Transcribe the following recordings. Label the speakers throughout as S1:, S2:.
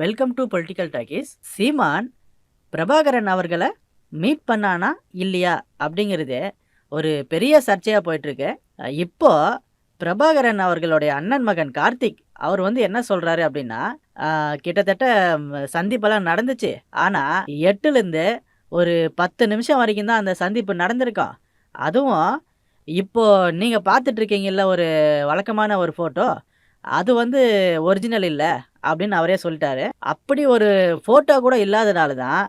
S1: Welcome to political talkies Seeman Prabhakaran அவர்களை meet பண்ணானா இல்லையா அப்படிங்கிறது ஒரு பெரிய சர்ச்சையாக போயிட்டுருக்கு. இப்போ பிரபாகரன் அவர்களுடைய அண்ணன் மகன் கார்த்திக் அவர் வந்து என்ன சொல்கிறாரு அப்படின்னா கிட்டத்தட்ட சந்திப்பெல்லாம் நடந்துச்சு. ஆனால் எட்டுலேருந்து ஒரு பத்து நிமிஷம் வரைக்கும் தான் அந்த சந்திப்பு நடந்திருக்கோம். அதுவும் இப்போ நீங்கள் பார்த்துட்ருக்கீங்கல்ல ஒரு வழக்கமான ஒரு ஃபோட்டோ அது வந்து ஒரிஜினல் இல்லை. அப்படின்னு அவரே சொல்லிட்டாரு. அப்படி ஒரு ஃபோட்டோ கூட இல்லாதனால தான்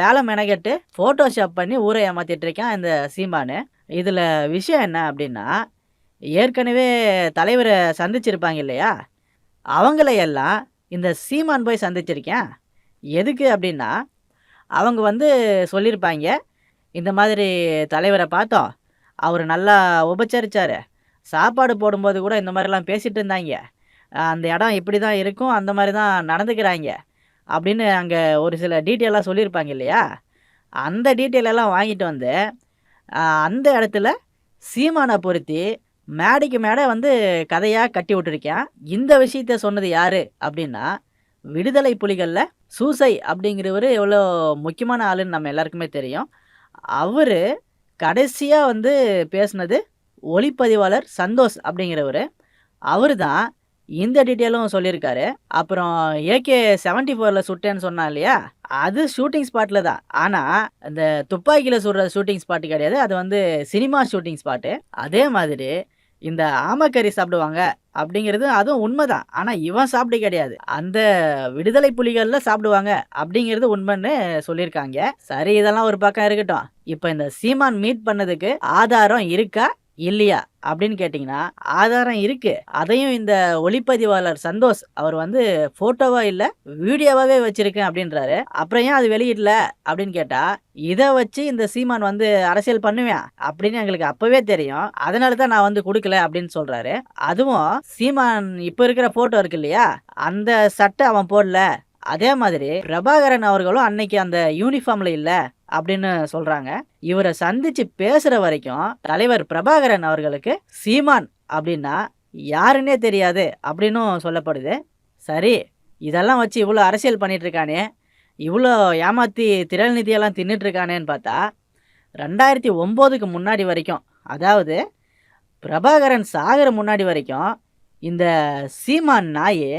S1: வேலை மெனகெட்டு ஃபோட்டோஷாப் பண்ணி ஊரை ஏமாத்திட்டு இருக்கான் இந்த சீமானு. இதில் விஷயம் என்ன அப்படின்னா ஏற்கனவே தலைவரை சந்திச்சிருப்பாங்க இல்லையா? அவங்களையெல்லாம் இந்த சீமான் போய் சந்திச்சிருக்கேன். எதுக்கு அப்படின்னா அவங்க வந்து சொல்லியிருப்பாங்க இந்த மாதிரி தலைவரை பார்த்தோம். அவர் நல்லா உபச்சரித்தார் சாப்பாடு போடும்போது கூட இந்த மாதிரிலாம் பேசிகிட்டு இருந்தாங்க. அந்த இடம் இப்படி தான் இருக்கும் அந்த மாதிரி தான் நடந்துக்கிறாங்க. அப்படின்னு அங்கே ஒரு சில டீட்டெயிலாக சொல்லியிருப்பாங்க இல்லையா? அந்த டீட்டெயில் எல்லாம் வாங்கிட்டு வந்து அந்த இடத்துல சீமானை பொருத்தி மேடைக்கு மேடை வந்து கதையாக கட்டி விட்டுருக்கேன். இந்த விஷயத்த சொன்னது யார் அப்படின்னா விடுதலை புலிகளில் சூசை அப்படிங்கிறவர் எவ்வளோ முக்கியமான ஆளுன்னு நம்ம எல்லாருக்குமே தெரியும். அவர் கடைசியாக வந்து பேசுனது ஒளிப்பதிவாளர் சந்தோஷ் அப்படிங்கிறவர். அவர் தான் இந்த டீட்டெயிலும் சொல்லியிருக்காரு. அப்புறம் ஏகே செவன்ட்டி ஃபோரில் சுட்டேன்னு சொன்னா இல்லையா? அது ஷூட்டிங் ஸ்பாட்டில் தான். ஆனால் இந்த துப்பாக்கியில் சுடுற ஷூட்டிங் ஸ்பாட்டு கிடையாது. அது வந்து சினிமா ஷூட்டிங் ஸ்பாட்டு. அதே மாதிரி இந்த ஆமக்கறி சாப்பிடுவாங்க அப்படிங்கிறது அதுவும் உண்மைதான். ஆனால் இவன் சாப்பிட கிடையாது. அந்த விடுதலை புலிகளில் சாப்பிடுவாங்க அப்படிங்கிறது உண்மைன்னு சொல்லியிருக்காங்க. சரி இதெல்லாம் ஒரு பக்கம் இருக்கட்டும். இப்போ இந்த சீமான் மீட் பண்ணதுக்கு ஆதாரம் இருக்கா? இல்லையா? அப்படின்னு கேட்டிங்கன்னா ஆதாரம் இருக்குது அதையும் இந்த ஒளிப்பதிவாளர் சந்தோஷ் அவர் வந்து ஃபோட்டோவாக இல்லை வீடியோவாகவே வச்சுருக்கேன் அப்படின்றாரு. அப்புறம் ஏன் அது வெளியிடல? அப்படின்னு கேட்டால் இதை வச்சு இந்த சீமான் வந்து அரசியல் பண்ணுவேன் அப்படின்னு எங்களுக்கு அப்போவே தெரியும். அதனால தான் நான் வந்து கொடுக்கல அப்படின்னு சொல்கிறாரு அதுவும் சீமான் இப்போ இருக்கிற ஃபோட்டோ இருக்கு இல்லையா? அந்த சட்டை அவன் போடல. அதே மாதிரி பிரபாகரன் அவர்களும் அன்னைக்கு அந்த யூனிஃபார்மில் இல்லை. அப்படின்னு சொல்றாங்க. இவரை சந்திச்சு பேசுற வரைக்கும் தலைவர் பிரபாகரன் அவர்களுக்கு சீமான் அப்படின்னா யாருன்னே தெரியாது அப்படின்னும் சொல்லப்படுது. சரி இதெல்லாம் வச்சு இவ்வளோ அரசியல் பண்ணிட்டு இருக்கானே இவ்வளோ ஏமாத்தி திரள் நிதியெல்லாம் தின்னுட்டு இருக்கானேன்னு பார்த்தா ரெண்டாயிரத்தி ஒம்போதுக்கு முன்னாடி வரைக்கும் அதாவது பிரபாகரன் சாகிற முன்னாடி வரைக்கும் இந்த சீமான் நாயே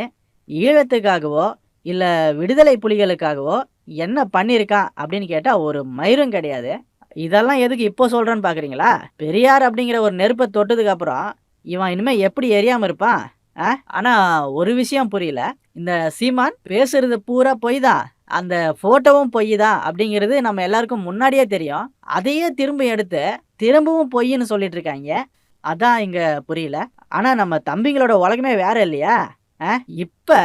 S1: ஈழத்துக்காகவோ இல்லை விடுதலை புலிகளுக்காகவோ என்ன பண்ணியிருக்கான் அப்படின்னு கேட்டால் ஒரு மயிரும் கிடையாது. இதெல்லாம் எதுக்கு இப்போ சொல்கிறேன்னு பார்க்குறீங்களா பெரியார் அப்படிங்கிற ஒரு நெருப்பை தொட்டதுக்கு அப்புறம் இவன் இனிமேல் எப்படி எரியாமல் இருப்பான்? ஆ? ஆனால் ஒரு விஷயம் புரியல. இந்த சீமான் பேசுறது பூரா பொய் தான் அந்த ஃபோட்டோவும் பொய் தான் அப்படிங்கிறது நம்ம எல்லாருக்கும் முன்னாடியே தெரியும். அதையே திரும்ப எடுத்து திரும்பவும் பொய்ன்னு சொல்லிட்டு இருக்காங்க. அதான் இங்கே புரியல. ஆனால் நம்ம தம்பிங்களோட உலகமே வேற இல்லையா? ஆ? இப்போ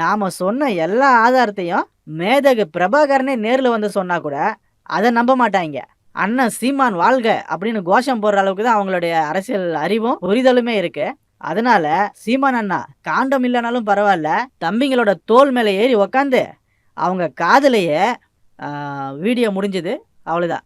S1: நாம் சொன்ன எல்லா ஆதாரத்தையும் மேதகு பிரபாகரனே நேரில் வந்து சொன்னா கூட அதை நம்ப மாட்டாங்க. அண்ணன் சீமான் வாழ்க அப்படின்னு கோஷம் போடுற அளவுக்கு தான் அவங்களுடைய அரசியல் அறிவும் புரிதலுமே இருக்கு. அதனால சீமான் அண்ணா காண்டம் இல்லைனாலும் பரவாயில்ல. தம்பிங்களோட தோல் மேலே ஏறி உக்காந்து அவங்க காதலையே வீடியோ முடிஞ்சது. அவ்வளோதான்